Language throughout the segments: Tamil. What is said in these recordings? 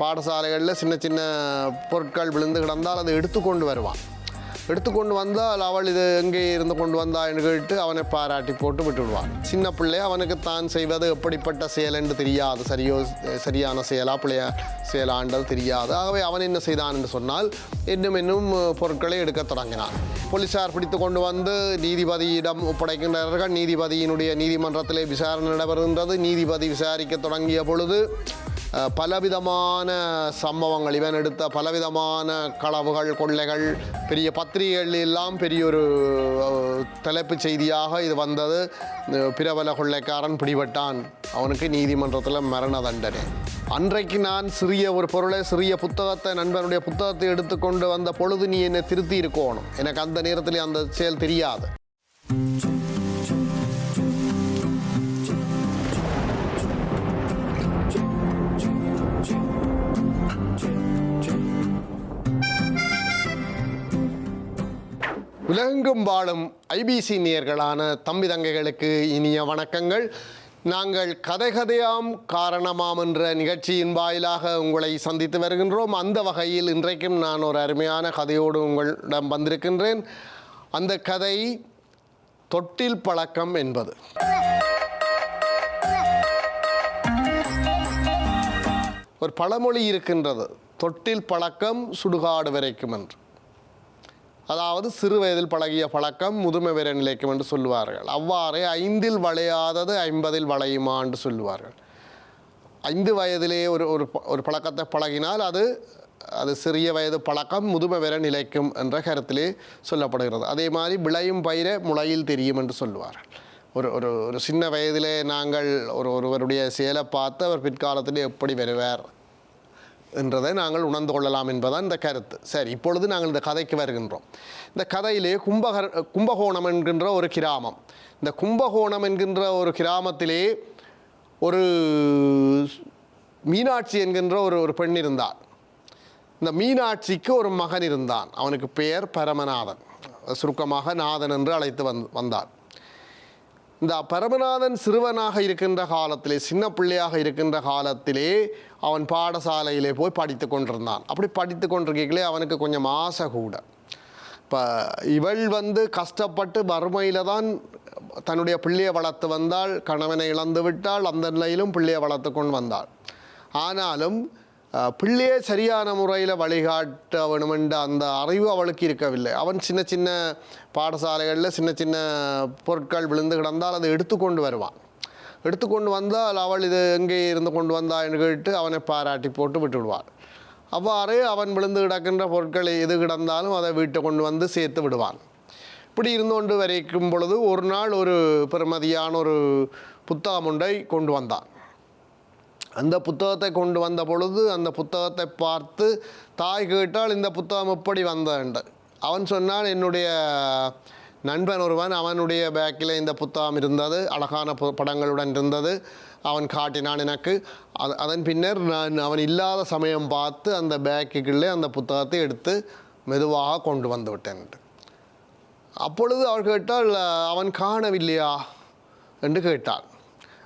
பாடசாலைகளில் சின்ன சின்ன பொருட்கள் விழுந்து கிடந்தால் அதை எடுத்துக்கொண்டு வருவான். எடுத்துக்கொண்டு வந்தால் அவள் இது எங்கே இருந்து கொண்டு வந்தா என்று கேட்டு அவனை பாராட்டி போட்டு விட்டு விடுவான் சின்ன பிள்ளை அவனுக்கு தான் செய்வது எப்படிப்பட்ட செயல் என்று தெரியாது. சரியோ சரியான செயலா பிள்ளையா செயலாண்டது தெரியாது. ஆகவே அவன் என்ன செய்தான் என்று சொன்னால் இன்னும் இன்னும் பொருட்களை எடுக்க தொடங்கினான். போலீசார் பிடித்து கொண்டு வந்து நீதிபதியிடம் ஒப்படைக்கின்றார்கள். நீதிபதியினுடைய நீதிமன்றத்திலே விசாரணை நடைபெறுகின்றது. நீதிபதி விசாரிக்க தொடங்கிய பொழுது பலவிதமான சம்பவங்கள். இவன் எடுத்த பலவிதமான களவுகள் கொள்ளைகள் பெரிய பத்திரிகைகள் எல்லாம் பெரிய ஒரு தலைப்புச் செய்தியாக இது வந்தது. பிரபல கொள்ளைக்காரன் பிடிபட்டான். அவனுக்கு நீதிமன்றத்தில் மரண தண்டனை. அன்றைக்கு நான் சிறிய ஒரு பொருளை சிறிய புத்தகத்தை நண்பனுடைய புத்தகத்தை எடுத்துக்கொண்டு வந்த பொழுது நீ என்னை திருத்தி இருக்கணும் எனக்கு அந்த நேரத்தில் அந்த செயல் தெரியாது. உலகெங்கும் வாழும் ஐபிசி நேயர்களான தம்பி தங்கைகளுக்கு இனிய வணக்கங்கள். நாங்கள் கதை கதையாம் காரணமாம் என்ற நிகழ்ச்சியின் வாயிலாக உங்களை சந்தித்து வருகின்றோம். அந்த வகையில் இன்றைக்கும் நான் ஒரு அருமையான கதையோடு உங்களிடம் வந்திருக்கின்றேன். அந்த கதை தொட்டில் பழக்கம் என்பது. ஒரு பழமொழி இருக்கின்றது. தொட்டில் பழக்கம் சுடுகாடு வரைக்கும் என்று. அதாவது சிறு வயதில் பழகிய பழக்கம் முதுமை வரை நிலைக்கும் என்று சொல்லுவார்கள். அவ்வாறே ஐந்தில் வளையாதது ஐம்பதில் வளையுமா என்று சொல்லுவார்கள். ஐந்து வயதிலே ஒரு ஒரு ப- ஒரு பழக்கத்தை பழகினால் அது அது சிறிய வயது பழக்கம் முதுமை வரை நிலைக்கும் என்ற கருத்திலே சொல்லப்படுகிறது. அதே மாதிரி விளையும் பயிரை முளையில் தெரியும் என்று சொல்லுவார்கள். ஒரு ஒரு ஒரு சின்ன வயதிலே நாங்கள் ஒரு ஒருவருடைய செயலை பார்த்து அவர் பிற்காலத்திலே எப்படி வருவார் என்றதை நாங்கள் உணர்ந்து கொள்ளலாம் என்பதுதான் இந்த கருத்து. சரி இப்பொழுது நாங்கள் இந்த கதைக்கு வருகின்றோம். இந்த கதையிலே கும்பகர் கும்பகோணம் என்கின்ற ஒரு கிராமம். இந்த கும்பகோணம் என்கின்ற ஒரு கிராமத்திலே ஒரு மீனாட்சி என்கின்ற ஒரு ஒரு பெண் இருந்தாள். இந்த மீனாட்சிக்கு ஒரு மகன் இருந்தான். அவனுக்கு பெயர் பரமநாதன். சுருக்கமாக நாதன் என்று அழைத்து வந் வந்தான் இந்த பரமநாதன் சிறுவனாக இருக்கின்ற காலத்திலே சின்ன பிள்ளையாக இருக்கின்ற காலத்திலே அவன் பாடசாலையிலே போய் படித்து கொண்டிருந்தான். அப்படி படித்து கொண்டிருக்கீங்களே அவனுக்கு கொஞ்சம் ஆசை கூட. இப்போ இவள் வந்து கஷ்டப்பட்டு வறுமையில் தான் தன்னுடைய பிள்ளையை வளர்த்து வந்தாள் கணவனை இழந்து விட்டாள் அந்த நிலையிலும் பிள்ளையை வளர்த்து கொண்டு வந்தாள். ஆனாலும் பிள்ளையை சரியான முறையில் வழிகாட்ட வேணுமென்ற அந்த அறிவு அவளுக்கு இருக்கவில்லை. அவன் சின்ன சின்ன பாடசாலைகளில் சின்ன சின்ன பொருட்கள் விழுந்து கிடந்தால் அதை எடுத்துக்கொண்டு வருவான். எடுத்துக்கொண்டு வந்தால் அவள் இது எங்கே இருந்து கொண்டு வந்தா என்று கேட்டு அவனை பாராட்டி போட்டு விட்டுவிடுவாள் அவ்வாறு அவன் விழுந்து கிடக்கின்ற பொருட்கள் எது கிடந்தாலும் அதை வீட்டை கொண்டு வந்து சேர்த்து விடுவான். இப்படி இருந்து கொண்டு வரைக்கும் பொழுது ஒரு நாள் ஒரு பெருமதியான ஒரு புத்தகம் ஒன்றை கொண்டு வந்தான். அந்த புத்தகத்தை கொண்டு வந்த பொழுது அந்த புத்தகத்தை பார்த்து தாய் கேட்டால் இந்த புத்தகம் எப்படி வந்ததுண்டு அவன் சொன்னான் என்னுடைய நண்பன் ஒருவன் அவனுடைய பேக்கில் இந்த புத்தகம் இருந்தது அழகான படங்களுடன் இருந்தது. அவன் காட்டினான் எனக்கு. அது- அதன் பின்னர் நான் அவன் இல்லாத சமயம் பார்த்து அந்த பேக்குக்குள்ளே அந்த புத்தகத்தை எடுத்து மெதுவாக கொண்டு வந்து விட்டேன் அப்பொழுது அவள் கேட்டால் அவன் காணவில்லையா? என்று கேட்டாள்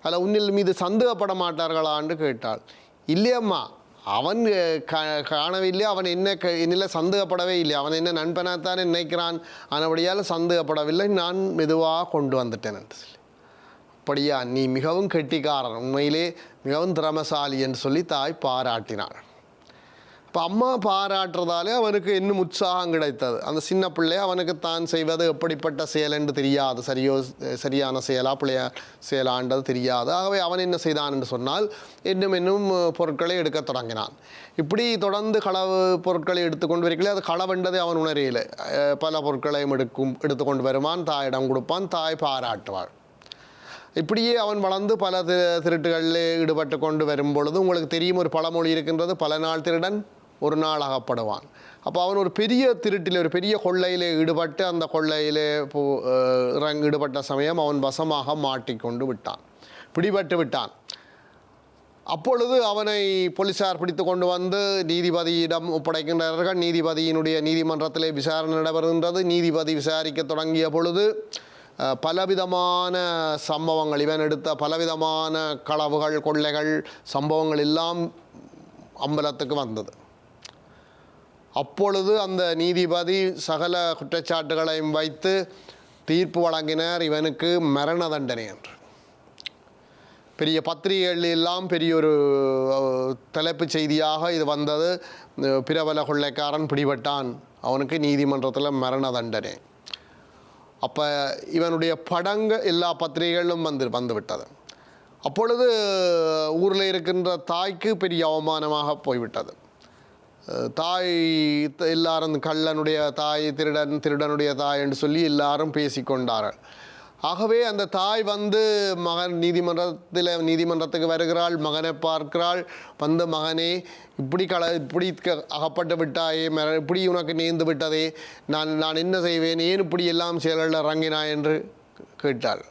அல்ல உன்னில் மீது சந்தேகப்பட மாட்டார்களா என்று கேட்டாள். இல்லையம்மா அவன் கா- காணவில்லை அவன் என்ன க- என்னில் சந்தேகப்படவே இல்லை. அவன் என்ன நண்பனாகத்தானே நினைக்கிறான். ஆனபடியால் சந்தேகப்படவில்லை. நான் மெதுவாக கொண்டு வந்துட்டேன் என்று சொல்லி. அப்படியா நீ மிகவும் கெட்டிக்காரன். உண்மையிலே மிகவும் திறமசாலி என்று சொல்லி தாய் பாராட்டினாள். இப்போ அம்மா பாராட்டுறதாலே அவனுக்கு இன்னும் உற்சாகம் கிடைத்தது. அந்த சின்ன பிள்ளை அவனுக்கு தான் செய்வது எப்படிப்பட்ட செயல் என்று தெரியாது. சரியோ சரியான செயலா பிள்ளையா செயலாண்டது தெரியாது. ஆகவே அவன் என்ன செய்தான் என்று சொன்னால் இன்னும் இன்னும் பொருட்களை எடுக்கத் தொடங்கினான். இப்படி தொடர்ந்து களவு பொருட்களை எடுத்துக்கொண்டு வரீங்களே அது களவென்றதை அவன் உணரையில பல பொருட்களையும் எடுக்கும் எடுத்துக்கொண்டு வருவான் தாயிடம் கொடுப்பான் தாய் பாராட்டுவாள். இப்படியே அவன் வளர்ந்து பல திரு திருட்டுகளில் ஈடுபட்டு கொண்டு வரும் பொழுது உங்களுக்கு தெரியும் ஒரு பழமொழி இருக்கின்றது பல நாள் திருடன் ஒரு நாள் அகப்படுவான் அப்போ அவன் ஒரு பெரிய திருட்டில் ஒரு பெரிய கொள்ளையில் ஈடுபட்டு அந்த கொள்ளையில் போ ஈடுபட்ட சமயம் அவன் வசமாக மாட்டிக்கொண்டு விட்டான். பிடிபட்டு விட்டான். அப்பொழுது அவனை போலீசார் பிடித்து கொண்டு வந்து நீதிபதியிடம் ஒப்படைக்கின்றார்கள். நீதிபதியினுடைய நீதிமன்றத்திலே விசாரணை நடைபெறுகின்றது. நீதிபதி விசாரிக்க தொடங்கிய பொழுது பலவிதமான சம்பவங்கள் இவன் எடுத்த பலவிதமான களவுகள் கொள்ளைகள் சம்பவங்கள் எல்லாம் அம்பலத்துக்கு வந்தது. அப்பொழுது அந்த நீதிபதி சகல குற்றச்சாட்டுகளையும் வைத்து தீர்ப்பு வழங்கினார் இவனுக்கு மரண தண்டனை என்று. பெரிய பத்திரிகைகள் எல்லாம் பெரிய ஒரு தலைப்பு தலைப்புச் செய்தியாக இது வந்தது. பிரபல கொள்ளைக்காரன் பிடிபட்டான். அவனுக்கு நீதிமன்றத்தில் மரண தண்டனை. அப்போ இவனுடைய படங்கள் எல்லா பத்திரிகைகளிலும் வந்து வந்துவிட்டது. அப்பொழுது ஊரில் இருக்கின்ற தாய்க்கு பெரிய அவமானமாக போய்விட்டது. தாய் த- எல்லாரும் கள்ளனுடைய தாய் திருடன் திருடனுடைய தாய் என்று சொல்லி எல்லாரும் பேசிக்கொண்டார்கள். ஆகவே அந்த தாய் வந்து மகன் நீதிமன்றத்தில் நீதிமன்றத்துக்கு வருகிறாள் மகனை பார்க்கிறாள் வந்து மகனே இப்படி கல இப்படி க- அகப்பட்டு விட்டாயே மர- இப்படி உனக்கு நேர்ந்து விட்டதே நான் நான் என்ன செய்வேன் ஏன் இப்படி எல்லாம் செயல்களில் இறங்கினாய் என்று கேட்டாள்.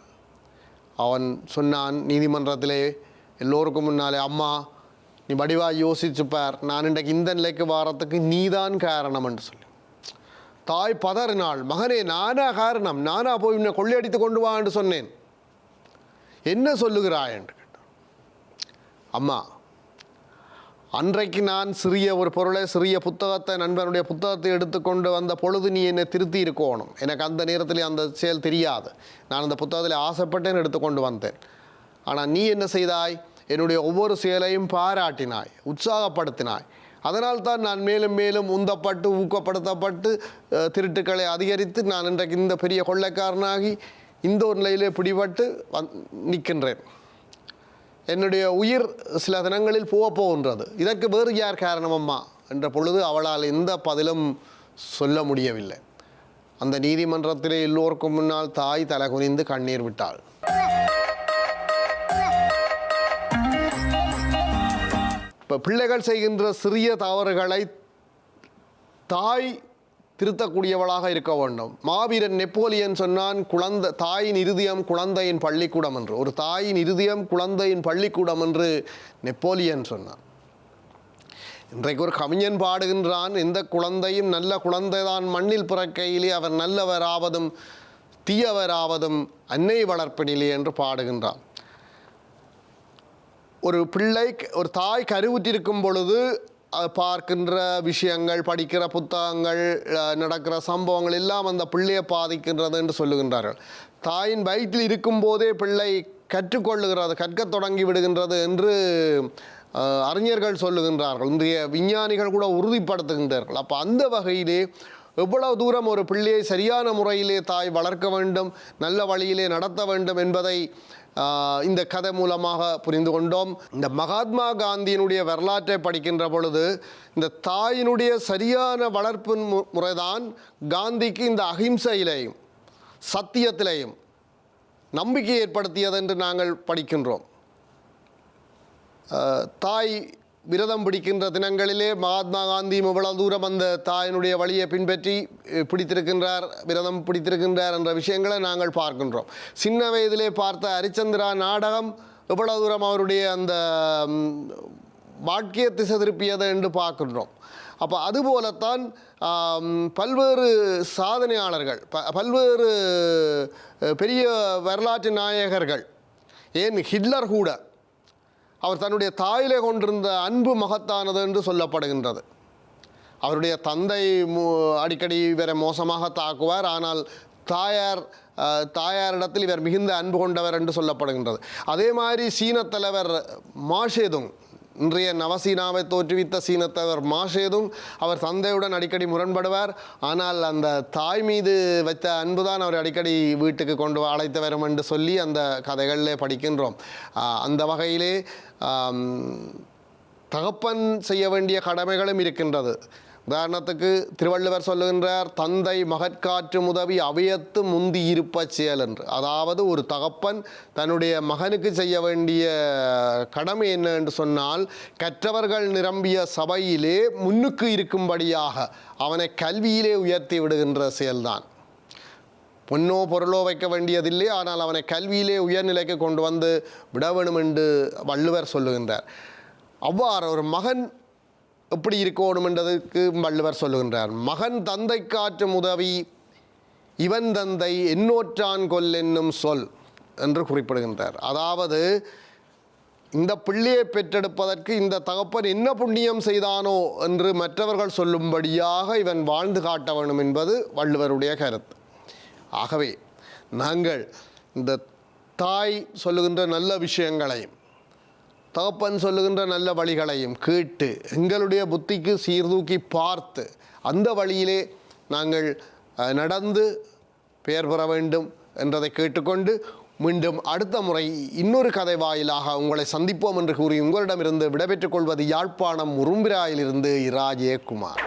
அவன் சொன்னான் நீதிமன்றத்திலே எல்லோருக்கும் முன்னாலே அம்மா நீ வடிவாக யோசிச்சு பார் நான் இன்றைக்கு இந்த நிலைக்கு வாரத்துக்கு நீதான் காரணம் என்று சொல்லி. தாய் பதறினாள். மகனே நானா காரணம்? நானா போய் உன்னை கொள்ளையடித்து கொண்டு வா என்று சொன்னேன். என்ன சொல்லுகிறாய் என்று கேட்டான். அம்மா அன்றைக்கு நான் சிறிய ஒரு பொருளை சிறிய புத்தகத்தை நண்பனுடைய புத்தகத்தை எடுத்துக்கொண்டு வந்த பொழுது நீ என்னை திருத்தி இருக்கணும். எனக்கு அந்த நேரத்தில் அந்த செயல் தெரியாது. நான் அந்த புத்தகத்தில் ஆசைப்பட்டேன் எடுத்துக்கொண்டு வந்தேன். ஆனால் நீ என்ன செய்தாய்? என்னுடைய ஒவ்வொரு செயலையும் பாராட்டினாய் உற்சாகப்படுத்தினாய். அதனால் தான் நான் மேலும் மேலும் உந்தப்பட்டு ஊக்கப்படுத்தப்பட்டு திருட்டுக்களை அதிகரித்து நான் இன்றைக்கு இந்த பெரிய கொள்ளைக்காரனாகி இந்த ஒரு நிலையிலே பிடிபட்டு வந் நிற்கின்றேன். என்னுடைய உயிர் சில தினங்களில் போக போகின்றது. இதற்கு வேறு யார் காரணம் அம்மா என்ற பொழுது அவளால் எந்த பதிலும் சொல்ல முடியவில்லை. அந்த நீதிமன்றத்திலே எல்லோருக்கும் முன்னால் தாய் தலை குனிந்து கண்ணீர் விட்டாள். இப்போ பிள்ளைகள் செய்கின்ற சிறிய தவறுகளை தாய் திருத்தக்கூடியவளாக இருக்க வேண்டும். மாவீரன் நெப்போலியன் சொன்னான் குழந்தை தாயின் இருதயம் குழந்தையின் பள்ளிக்கூடம் என்று. ஒரு தாயின் இருதயம் குழந்தையின் பள்ளிக்கூடம் என்று நெப்போலியன் சொன்னான். இன்றைக்கு ஒரு கவிஞன் பாடுகின்றான் எந்த குழந்தையும் நல்ல குழந்தைதான். மண்ணில் பிறக்கையிலே அவர் நல்லவராவதும் தீயவராவதும் அன்னை வளர்ப்பினிலே என்று பாடுகின்றான். ஒரு பிள்ளை ஒரு தாய் கருவுற்றிருக்கும் பொழுது பார்க்கின்ற விஷயங்கள் படிக்கிற புத்தகங்கள் நடக்கிற சம்பவங்கள் எல்லாம் அந்த பிள்ளையை பாதிக்கின்றது என்று சொல்லுகின்றார்கள். தாயின் வயிற்றில் இருக்கும்போதே பிள்ளை கற்றுக்கொள்ளுகிறது கற்கத் தொடங்கி விடுகின்றது என்று அறிஞர்கள் சொல்லுகின்றார்கள். இன்றைய விஞ்ஞானிகள் கூட உறுதிப்படுத்துகின்றார்கள். அப்போ அந்த வகையிலே எவ்வளவு தூரம் ஒரு பிள்ளையை சரியான முறையிலே தாய் வளர்க்க வேண்டும் நல்ல வழியிலே நடத்த வேண்டும் என்பதை இந்த கதை மூலமாக புரிந்து கொண்டோம். இந்த மகாத்மா காந்தியினுடைய வரலாற்றை படிக்கின்ற பொழுது இந்த தாயினுடைய சரியான வளர்ப்பு மு- முறைதான் காந்திக்கு இந்த அகிம்சையிலேயும் சத்தியத்திலேயும் நம்பிக்கை ஏற்படுத்தியது என்று நாங்கள் படிக்கின்றோம். தாய் விரதம் பிடிக்கின்ற தினங்களிலே மகாத்மா காந்தியும் இவ்வளவு தூரம் அந்த தாயினுடைய வழியை பின்பற்றி பிடித்திருக்கின்றார் விரதம் பிடித்திருக்கின்றார் என்ற விஷயங்களை நாங்கள் பார்க்கின்றோம். சின்ன வயதிலே பார்த்த ஹரிச்சந்திரா நாடகம் எவ்வளவு தூரம் அவருடைய அந்த வாழ்க்கையை திசை திருப்பியது என்று பார்க்கின்றோம். அப்போ அதுபோலத்தான் பல்வேறு சாதனையாளர்கள் ப பல்வேறு பெரிய வரலாற்று நாயகர்கள் ஏன் ஹிட்லர் கூட அவர் தன்னுடைய தாயிலே கொண்டிருந்த அன்பு மகத்தானது என்று சொல்லப்படுகின்றது. அவருடைய தந்தை மு அடிக்கடி இவரை மோசமாக தாக்குவார். ஆனால் தாயார் தாயாரிடத்தில் இவர் மிகுந்த அன்பு கொண்டவர் என்று சொல்லப்படுகின்றது. அதே மாதிரி சீன தலைவர் மாஷேதுங் இன்றைய நவசீனாவை தோற்றுவித்த சீனத்தவர் மாஷேதும் அவர் தந்தையுடன் அடிக்கடி முரண்படுவார். ஆனால் அந்த தாய் மீது வைத்த அன்புதான் அவர் அடிக்கடி வீட்டுக்கு கொண்டு அழைத்து வரும் என்று சொல்லி அந்த கதைகளிலே படிக்கின்றோம். அந்த வகையிலே தகப்பன் செய்ய வேண்டிய கடமைகளும் இருக்கின்றது. உதாரணத்துக்கு திருவள்ளுவர் சொல்லுகின்றார் தந்தை மகற்காற்று உதவி அவையத்து முந்தி இருப்ப செயல் என்று. அதாவது ஒரு தகப்பன் தன்னுடைய மகனுக்கு செய்ய வேண்டிய கடமை என்ன என்று சொன்னால் கற்றவர்கள் நிரம்பிய சபையிலே முன்னுக்கு இருக்கும்படியாக அவனை கல்வியிலே உயர்த்தி விடுகின்ற செயல்தான். பொன்னோ பொருளோ வைக்க வேண்டியதில்லை ஆனால் அவனை கல்வியிலே உயர்நிலைக்கு கொண்டு வந்து விட வேணும் என்று வள்ளுவர் சொல்லுகின்றார். அவ்வாறு ஒரு மகன் எப்படி இருக்கணும் என்றதற்கு வள்ளுவர் சொல்லுகின்றார். மகன் தந்தை காற்றும் உதவி இவன் தந்தை எண்ணோற்றான் கொல் என்னும் சொல் என்று குறிப்பிடுகின்றார். அதாவது இந்த பிள்ளையை பெற்றெடுப்பதற்கு இந்த தகப்பன் என்ன புண்ணியம் செய்தானோ என்று மற்றவர்கள் சொல்லும்படியாக இவன் வாழ்ந்து காட்ட வேண்டும் என்பது வள்ளுவருடைய கருத்து. ஆகவே நாங்கள் இந்த தாய் சொல்லுகின்ற நல்ல விஷயங்களையும் தகப்பன் சொல்லுகின்ற நல்ல வழிகளையும் கேட்டு எங்களுடைய புத்திக்கு சீர்தூக்கி பார்த்து அந்த வழியிலே நாங்கள் நடந்து பெயர் பெற வேண்டும் என்றதை கேட்டுக்கொண்டு மீண்டும் அடுத்த முறை இன்னொரு கதை வாயிலாக உங்களை சந்திப்போம் என்று கூறி உங்களிடமிருந்து விடைபெற்றுக் கொள்வது யாழ்ப்பாணம் உரும்பிராயிலிருந்து இரா ஜெயக்குமார்